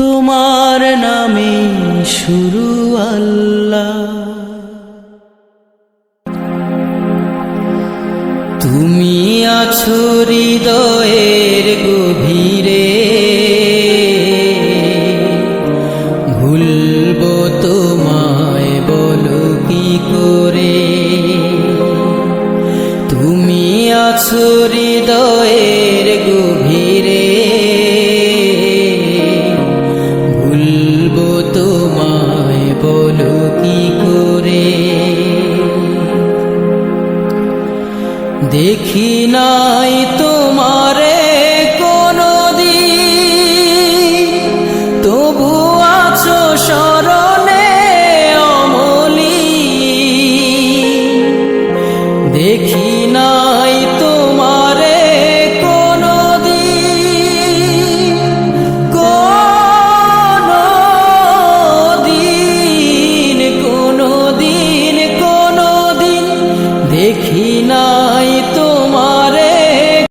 তোমার নামে শুরু আল্লাহ। তুমি আছো হৃদয়ের গভীরে। ভুলবো তোমায় বলো কি করে? তুমি আছো হৃদয়ের দেখি নাই তোমারে কোনো তবু আছো স্মরণে অমলি। দেখি নাই তোমারে কোনো কোনো দিন কোনো দিন কোনো দিন দেখি তো